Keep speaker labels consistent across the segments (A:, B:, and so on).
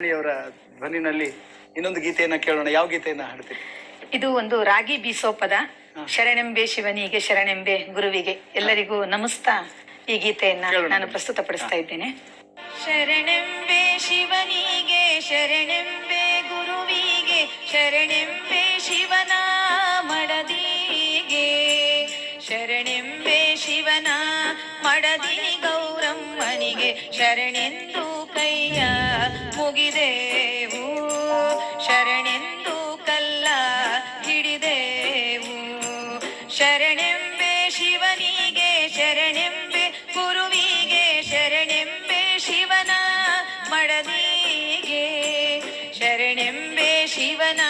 A: ಅವರ ಧ್ವನಿನಲ್ಲಿ ಇನ್ನೊಂದು ಗೀತೆಯನ್ನ ಕೇಳೋಣ. ಯಾವ ಗೀತೆಯನ್ನ ಹಾಡ್ತೀರಿ?
B: ಇದು ಒಂದು ರಾಗಿ ಬೀಸೋಪದ ಶರಣೆಂಬೆ ಶಿವನಿಗೆ ಶರಣೆಂಬೆ ಗುರುವಿಗೆ ಎಲ್ಲರಿಗೂ ನಮಸ್ತಾ ಈ ಗೀತೆಯನ್ನ
A: ಕೇಳೋಣ.
B: ನಾನು ಪ್ರಸ್ತುತಪಡಿಸ್ತಾ ಇದ್ದೇನೆ. ಶರಣೆಂಬೆ ಶಿವನಿಗೆ ಶರಣೆಂಬೆ ಗುರುವಿಗೆ ಶರಣೆಂಬೆ ಶಿವನ ಮಡದಿಗೆ. ಶರಣೆಂಬೆ ಶಿವನ ಮಡದಿ ಗೌರಮ್ಮನಿಗೆ ಶರಣೆಂದು ಕೈಯ ಮುಗಿದೇವು. ಶರಣೆಂದು ಕಲ್ಲ ಹಿಡಿದೆವು. ಶರಣೆಂಬೆ ಶಿವನಿಗೆ ಶರಣೆಂಬೆ ಗುರುವಿಗೆ ಶರಣೆಂಬೆ ಶಿವನ ಮಡದಿಗೆ. ಶರಣೆಂಬೆ ಶಿವನ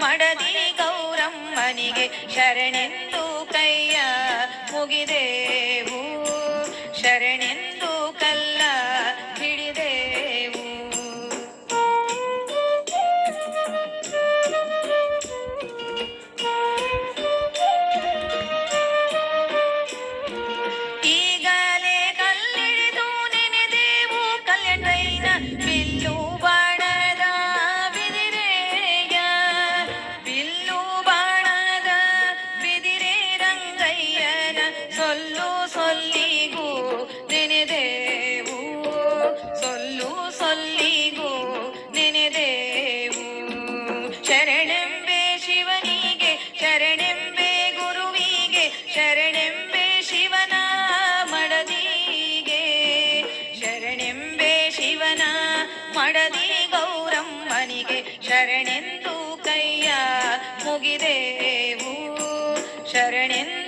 B: ಮಡದಿ ಗೌರಮ್ಮನಿಗೆ ಶರಣೆಂದು ಕೈಯ ಮುಗಿದೆವು. ಮಡದಿ ಗೌರಮ್ಮನಿಗೆ ಶರಣೆಂದು ಕೈಯ ಮುಗಿದೆವು. ಶರಣೆಂದು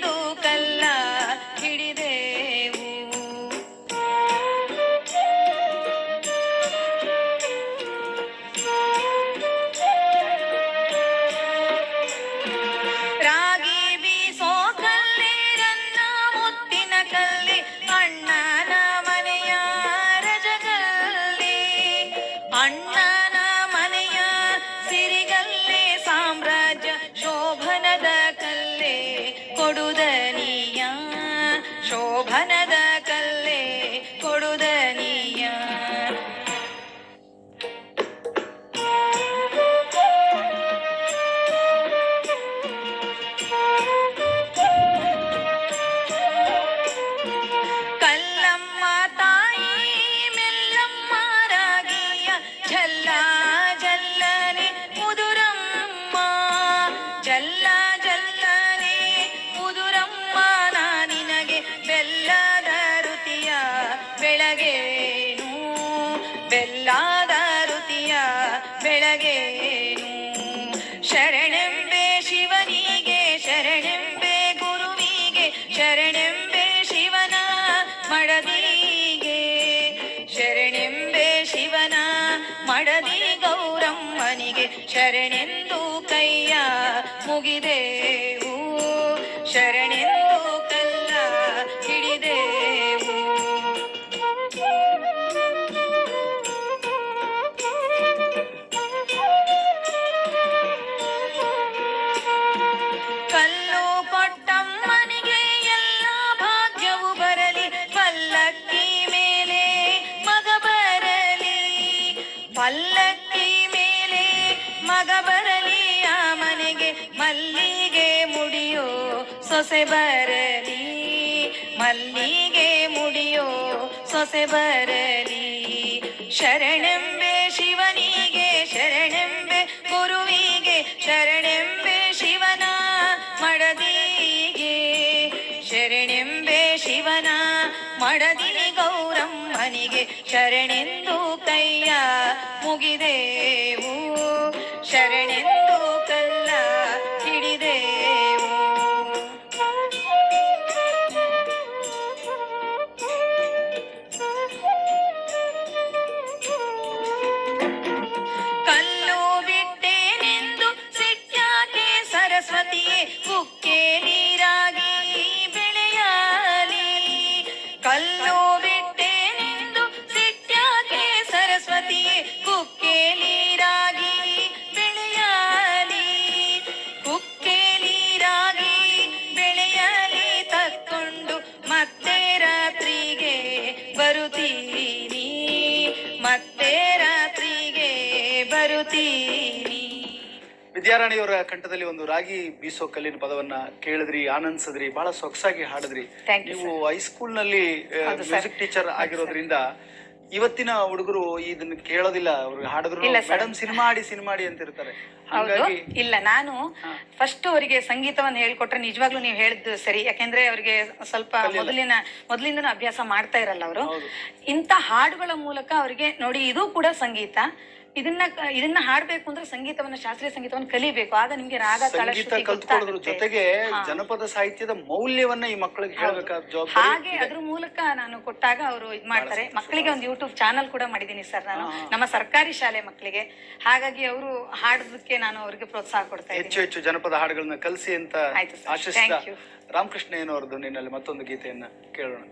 B: ಬೆಲ್ಲದ ಋತಿಯ ಬೆಳಗೇನು? ಶರಣೆಂಬೆ ಶಿವನಿಗೆ, ಶರಣೆಂಬೆ ಗುರುವಿಗೆ, ಶರಣೆಂಬೆ ಶಿವನ ಮಡದಿಗೆ. ಶರಣೆಂಬೆ ಶಿವನ ಮಡದಿ ಗೌರಮ್ಮನಿಗೆ ಶರಣೆಂದು ಕೈಯ ಮುಗಿದೆವು. ಶರಣೆಂದು ಪಲ್ಲಕ್ಕಿ ಮೇಲೆ ಮಗ ಬರಲಿ, ಆ ಮನೆಗೆ ಮಲ್ಲಿಗೆ ಮುಡಿಯೋ ಸೊಸೆ ಬರಲಿ. ಮಲ್ಲಿಗೆ ಮುಡಿಯೋ ಸೊಸೆ ಬರಲಿ. ಶರಣೆಂಬೆ ಶಿವನಿಗೆ ಶರಣೆಂಬೆ ಮಡದಿ ಗೌರಮ್ಮನಿಗೆ ಶರಣೆಂದು ಕೈಯ ಮುಗಿದೆವು. ಶರಣೆಂದು ಕಲ್ಲು
A: ವಿದ್ಯಾರಾಣಿಯವರ ಕಂಠದಲ್ಲಿ ಒಂದು ರಾಗಿ ಬೀಸೋ ಕಲ್ಲಿನ ಪದವನ್ನ ಕೇಳಿದ್ರಿ ಆನಂದಿಸಿದ್ರಿ ಬಹಳ ಸೊಗಸಾಗಿ ಹಾಡಿದ್ರಿ. ನೀವು ಹೈಸ್ಕೂಲ್ನಲ್ಲಿ
C: ಹೌದು.
A: ಮ್ಯೂಸಿಕ್ ಟೀಚರ್ ಆಗಿರೋದ್ರಿಂದ ಇವತ್ತಿನ ಹುಡುಗರು ಇದನ್ನ ಕೇಳೋದಿಲ್ಲ ಅವ್ರಿಗೆ ಹಾಡಿದ್ರು. ಮೇಡಮ್ ಸಿನಿಮಾ ಆಡಿ ಸಿನಿಮಾ ಆಡಿ ಅಂತಿರ್ತಾರೆ.
C: ಹೌದು.
A: ಹಾಗಾಗಿ
C: ಇಲ್ಲ ನಾನು ಫಸ್ಟ್ ಅವರಿಗೆ ಸಂಗೀತವನ್ನು ಹೇಳ್ಕೊಟ್ರೆ ನಿಜವಾಗ್ಲೂ ನೀವು ಹೇಳಿದ್ದು ಸರಿ. ಯಾಕೆಂದ್ರೆ ಅವರಿಗೆ ಸ್ವಲ್ಪ ಮೊದಲಿನ ಮೊದಲಿಂದನೂ ಅಭ್ಯಾಸ ಮಾಡ್ತಾ ಇರಲ್ಲ ಅವರು.
A: ಇಂತ
C: ಇಂಥ ಹಾಡುಗಳ ಮೂಲಕ ಅವರಿಗೆ ನೋಡಿ ಇದು ಕೂಡ ಸಂಗೀತ. ಇದನ್ನ ಇದನ್ನ ಹಾಡ್ಬೇಕು ಅಂದ್ರೆ ಸಂಗೀತವನ್ನ ಶಾಸ್ತ್ರೀಯ ಸಂಗೀತವನ್ನ ಕಲಿಬೇಕು. ಆಗ ನಿಮ್ಗೆ ರಾಗ ತಾಳ
A: ಸಂಗೀತ
C: ಶ್ರುತಿ
A: ಕಲ್ತ್ಕೊಳ್ಳೋದ್ರ
C: ಗೊತ್ತಾಗುತ್ತೆ.
A: ಜೊತೆಗೆ
C: ಹಾ.
A: ಜನಪದ ಸಾಹಿತ್ಯದ ಮೌಲ್ಯವನ್ನ ಈ ಮಕ್ಕಳಿಗೆ ಹೇಳ್ಬೇಕಾದ ಜವಾಬ್ದಾರಿ?
C: ಹಾಗೆ ಅದ್ರ ಮೂಲಕ ನಾನು ಕೊಟ್ಟಾಗ ಅವರು ಇದ್ ಮಾಡ್ತಾರೆ. ಮಕ್ಕಳಿಗೆ ಒಂದು ಯೂಟ್ಯೂಬ್ ಚಾನಲ್ ಕೂಡ ಮಾಡಿದೀನಿ ಸರ್ ನಾನು. ನಮ್ಮ ಸರ್ಕಾರಿ ಶಾಲೆ ಮಕ್ಕಳಿಗೆ. ಹಾಗಾಗಿ ಅವರು ಹಾಡೋದಕ್ಕೆ ನಾನು ಅವರಿಗೆ ಪ್ರೋತ್ಸಾಹ ಕೊಡ್ತಾ ಇದ್ದೀನಿ.
A: ಹೆಚ್ಚು ಹೆಚ್ಚು ಜನಪದ ಹಾಡುಗಳನ್ನ ಕಲಿಸಿ ಅಂತ
C: ಆಯ್ತು sir.
A: ಆಶಿಸಿದ
C: Thank you.
A: ರಾಮಕೃಷ್ಣ ಏನವರ ನಿನ್ನಲ್ಲಿ ಮತ್ತೊಂದು ಗೀತೆಯನ್ನ ಕೇಳೋಣ